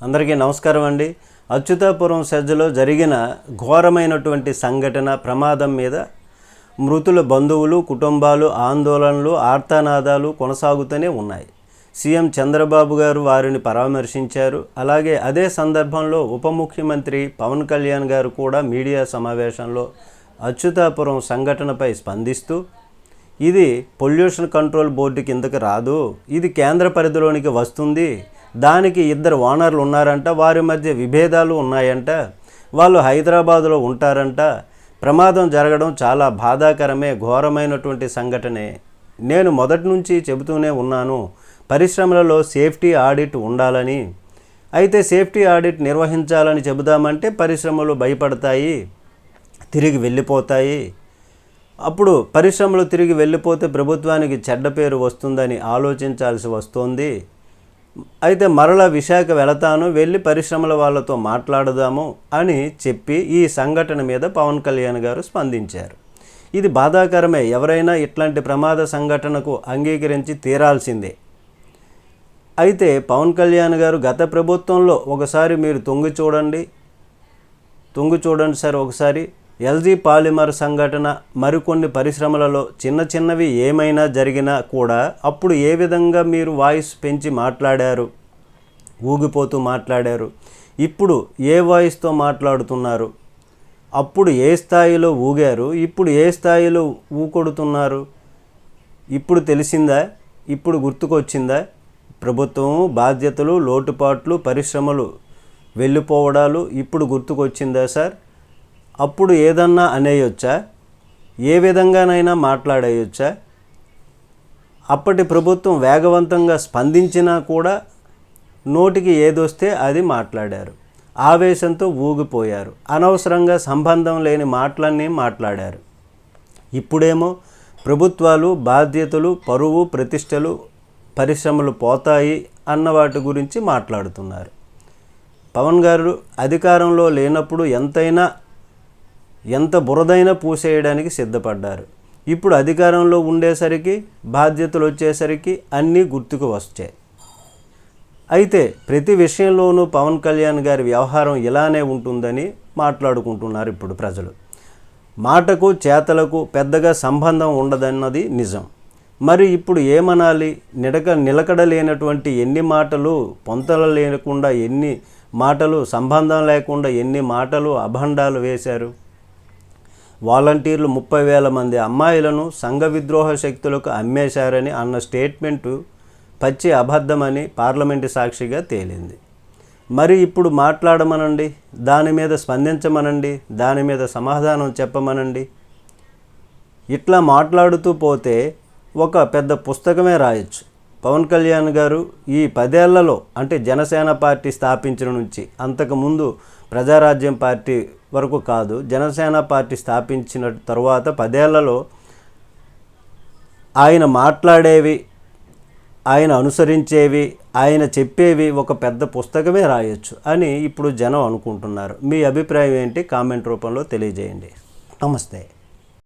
అందరికీ నమస్కారం అండి. అచ్యుతాపురం సజ్జలో జరిగిన ఘోరమైనటువంటి సంఘటన ప్రమాదం మీద మృతుల బంధువులు కుటుంబాలు ఆందోళనలు ఆర్తనాదాలు కొనసాగుతూనే ఉన్నాయి. సీఎం చంద్రబాబు గారు వారిని పరామర్శించారు. అలాగే అదే సందర్భంలో ఉప ముఖ్యమంత్రి పవన్ కళ్యాణ్ గారు కూడా మీడియా సమావేశంలో అచ్యుతాపురం సంఘటనపై స్పందిస్తూ ఇది పొల్యూషన్ కంట్రోల్ బోర్డు కిందకి రాదు ఇది కేంద్ర పరిధిలోనికి వస్తుంది దానికి ఇద్దరు ఓనర్లు ఉన్నారంట వారి మధ్య విభేదాలు ఉన్నాయంట వాళ్ళు హైదరాబాదులో ఉంటారంట. ప్రమాదం జరగడం చాలా బాధాకరమే ఘోరమైనటువంటి సంఘటనే. నేను మొదటి నుంచి చెబుతూనే ఉన్నాను పరిశ్రమలలో సేఫ్టీ ఆడిట్ ఉండాలని. అయితే సేఫ్టీ ఆడిట్ నిర్వహించాలని చెబుదామంటే పరిశ్రమలు భయపడతాయి తిరిగి వెళ్ళిపోతాయి. అప్పుడు పరిశ్రమలు తిరిగి వెళ్ళిపోతే ప్రభుత్వానికి చెడ్డ పేరు వస్తుందని ఆలోచించాల్సి వస్తోంది. అయితే మరలా విశాఖ వెళతాను వెళ్ళి పరిశ్రమల వాళ్ళతో మాట్లాడదాము అని చెప్పి ఈ సంఘటన మీద పవన్ కళ్యాణ్ గారు స్పందించారు. ఇది బాధాకరమే. ఎవరైనా ఇట్లాంటి ప్రమాద సంఘటనకు అంగీకరించి తీరాల్సిందే. అయితే పవన్ కళ్యాణ్ గారు గత ప్రభుత్వంలో ఒకసారి మీరు తొంగి చూడండి. తొంగి చూడండి సార్ ఒకసారి. ఎల్జీ పాలిమర్ సంఘటన మరికొన్ని పరిశ్రమలలో చిన్న చిన్నవి ఏమైనా జరిగినా కూడా అప్పుడు ఏ విధంగా మీరు వాయిస్ పెంచి మాట్లాడారు? ఊగిపోతూ మాట్లాడారు. ఇప్పుడు ఏ వాయిస్తో మాట్లాడుతున్నారు? అప్పుడు ఏ స్థాయిలో ఊగారు? ఇప్పుడు ఏ స్థాయిలో ఊకొడుతున్నారు? ఇప్పుడు తెలిసిందా? ఇప్పుడు గుర్తుకొచ్చిందా? ప్రభుత్వం బాధ్యతలు లోటుపాట్లు పరిశ్రమలు వెళ్ళిపోవడాలు ఇప్పుడు గుర్తుకొచ్చిందా సార్? అప్పుడు ఏదన్నా అనేయొచ్చా? ఏ విధంగానైనా మాట్లాడేయొచ్చా? అప్పటి ప్రభుత్వం వేగవంతంగా స్పందించినా కూడా నోటికి ఏదొస్తే అది మాట్లాడారు. ఆవేశంతో ఊగిపోయారు. అనవసరంగా సంబంధం లేని మాటలన్నీ మాట్లాడారు. ఇప్పుడేమో ప్రభుత్వాలు బాధ్యతలు పరువు ప్రతిష్టలు పరిశ్రమలు పోతాయి అన్న వాటి గురించి మాట్లాడుతున్నారు. పవన్ గారు అధికారంలో లేనప్పుడు ఎంతైనా ఎంత బురదైనా పూసేయడానికి సిద్ధపడ్డారు. ఇప్పుడు అధికారంలో ఉండేసరికి బాధ్యతలు వచ్చేసరికి అన్నీ గుర్తుకు వచ్చాయి అయితే ప్రతి విషయంలోనూ పవన్ కళ్యాణ్ గారి వ్యవహారం ఇలానే ఉంటుందని మాట్లాడుకుంటున్నారు ఇప్పుడు ప్రజలు. మాటకు చేతలకు పెద్దగా సంబంధం ఉండదన్నది నిజం. మరి ఇప్పుడు ఏమనాలి? నిడక నిలకడ లేనటువంటి ఎన్ని మాటలు పొంతల లేకుండా ఎన్ని మాటలు సంబంధం లేకుండా ఎన్ని మాటలు అభండాలు వేశారు? వాలంటీర్లు ముప్పై వేల మంది అమ్మాయిలను సంఘ విద్రోహ శక్తులకు అమ్మేశారని అన్న స్టేట్మెంటు పచ్చి అబద్ధమని పార్లమెంటు సాక్షిగా తేలింది. మరి ఇప్పుడు మాట్లాడమనండి? దాని మీద స్పందించమనండి? దాని మీద సమాధానం చెప్పమనండి? ఇట్లా మాట్లాడుతూ పోతే ఒక పెద్ద పుస్తకమే రాయొచ్చు. పవన్ కళ్యాణ్ గారు ఈ పదేళ్ళలో అంటే జనసేన పార్టీ స్థాపించిన నుంచి అంతకుముందు ప్రజారాజ్యం పార్టీ వరకు కాదు జనసేన పార్టీ స్థాపించిన తర్వాత పదేళ్ళలో ఆయన మాట్లాడేవి ఆయన అనుసరించేవి ఆయన చెప్పేవి ఒక పెద్ద పుస్తకమే రాయొచ్చు అని ఇప్పుడు జనం అనుకుంటున్నారు. మీ అభిప్రాయం ఏంటి? కామెంట్ రూపంలో తెలియజేయండి. నమస్తే.